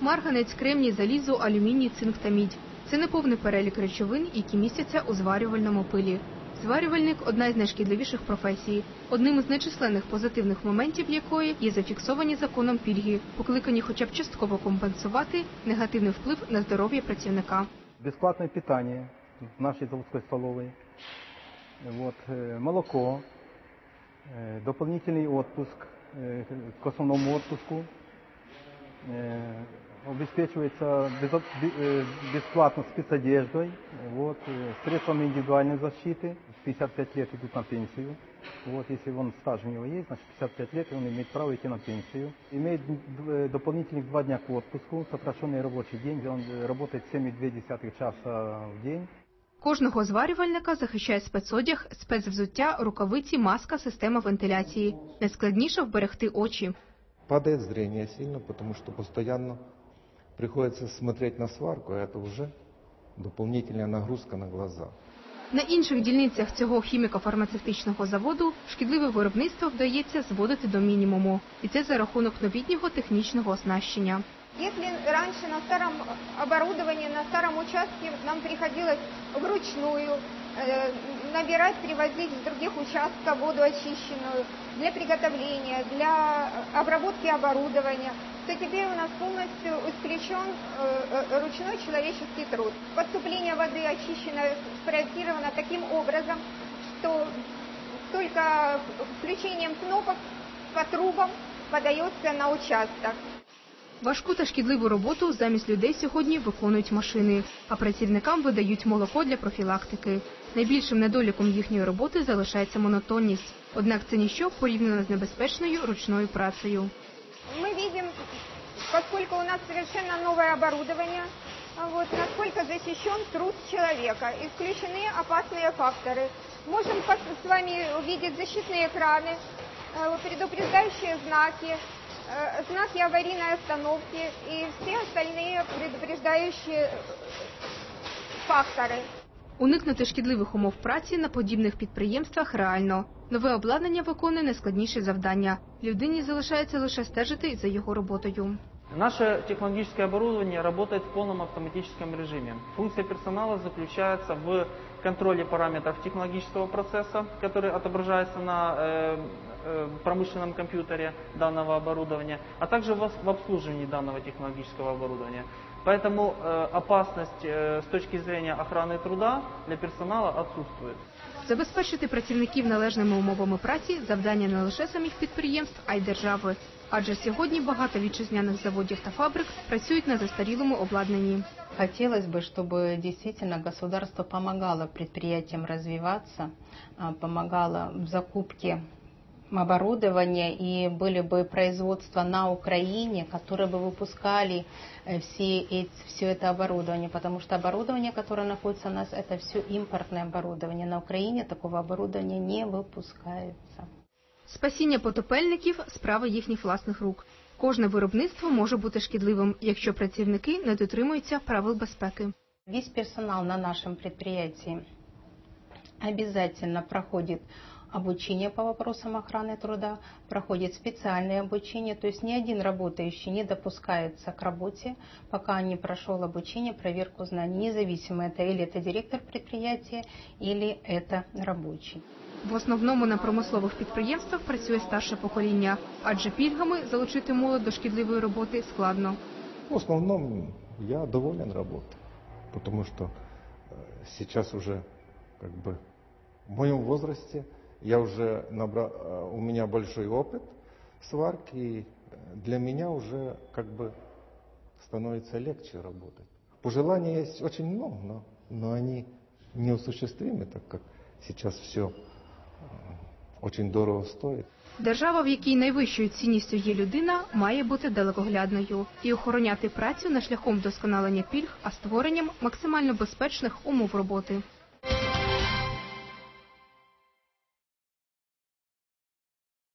Марганець, кремній, залізо, алюміній, цинк та мідь. Це неповний перелік речовин, які містяться у зварювальному пилі. Зварювальник одна із найшкідливіших професій, одним із нечисленних позитивних моментів якої є зафіксовані законом пільги, покликані хоча б частково компенсувати негативний вплив на здоров'я працівника. бесплатное питание в нашей заводской столовой, вот, э, молоко, э, дополнительный отпуск э, к основному отпуску, э, обеспечивается безо- бе- э, бесплатно спецодеждой, вот, э, средствами индивидуальной защиты, в 55 лет идут на пенсию. Вот, если он стаж у него есть, значит 55 лет, и он имеет право идти на пенсию. Имеет э, дополнительных два дня к отпуску, сокращенный рабочий день, где он э, работает 7,2 часа в день. Кожного зварювальника захищає спецодяг, спецвзуття, рукавиці, маска, система вентиляції. Найскладніше вберегти очі. Падает зрение сильно, потому что постоянно приходится смотреть на сварку, а это уже дополнительная нагрузка на глаза. На інших дільницях цього хіміко-фармацевтичного заводу шкідливе виробництво вдається зводити до мінімуму, і це за рахунок новітнього технічного оснащення. Если раньше на старом оборудовании, на старом участке нам приходилось вручную э, набирать, привозить с других участков воду очищенную для приготовления, для обработки оборудования, то теперь у нас полностью исключен э, э, ручной человеческий труд. Поступление воды очищенной спроектировано таким образом, что только включением кнопок по трубам подается на участок. Важку та шкідливу роботу замість людей сьогодні виконують машини, а працівникам видають молоко для профілактики. Найбільшим недоліком їхньої роботи залишається монотонність. Однак це ніщо порівняно з небезпечною ручною працею. мы видим, поскольку у нас совершенно новое оборудование, а вот, насколько защищен труд человека, исключены опасные факторы. Можем пос- с вами увидеть защитные экраны, э, предупреждающие знаки, э, знаки аварийной остановки и все остальные предупреждающие э, факторы. Уникнути шкідливих умов праці на подібних підприємствах реально. Нове обладнання виконує найскладніші завдання. Людині залишається лише стежити за його роботою. Наше технологическое оборудование работает в полном автоматическом режиме. Функция персонала заключается в контроле параметров технологического процесса, который отображается на э, э, промышленном компьютере данного оборудования, а также в обслуживании данного технологического оборудования. Поэтому э, опасность с точки зрения охраны труда для персонала отсутствует. Забезпечити працівників належними умовами праці завдання не лише самих підприємств, а й держави. Адже сьогодні багато вітчизняних заводів та фабрик працюють на застарілому обладнанні. Хотелось бы, чтобы действительно государство помогало предприятиям развиваться, помогало в закупке оборудования и были бы производства на Украине, которые бы выпускали э, все эти, все это оборудование, потому что оборудование, которое находится у нас, это все импортное оборудование. На Украине такого оборудования не выпускается. Спасіння потопельників справа їхніх власних рук. Кожне виробництво може бути шкідливим, якщо працівники не дотримуються правил безпеки. Весь персонал на нашем предприятии обязательно проходит обучение по вопросам охраны труда, проходит специальное обучение, то есть ни один работающий не допускается к работе, пока не прошел обучение, проверку знаний, независимо это или это директор предприятия, или это рабочий. В основному на промислових підприємствах працює старше покоління, адже пільгами залучити молодь до шкідливої роботи складно. В основном я доволен работой, потому что э, сейчас уже как бы в моем возрасте я уже набрал, э, у меня большой опыт сварки, и э, для меня уже как бы становится легче работать. Пожеланий есть очень много, но, но они неосуществимы, так как сейчас все очень дорого стоит. Держава, в якій найвищою цінністю є людина, має бути далекоглядною і охороняти працю не шляхом вдосконалення пільг, а створенням максимально безпечних умов роботи.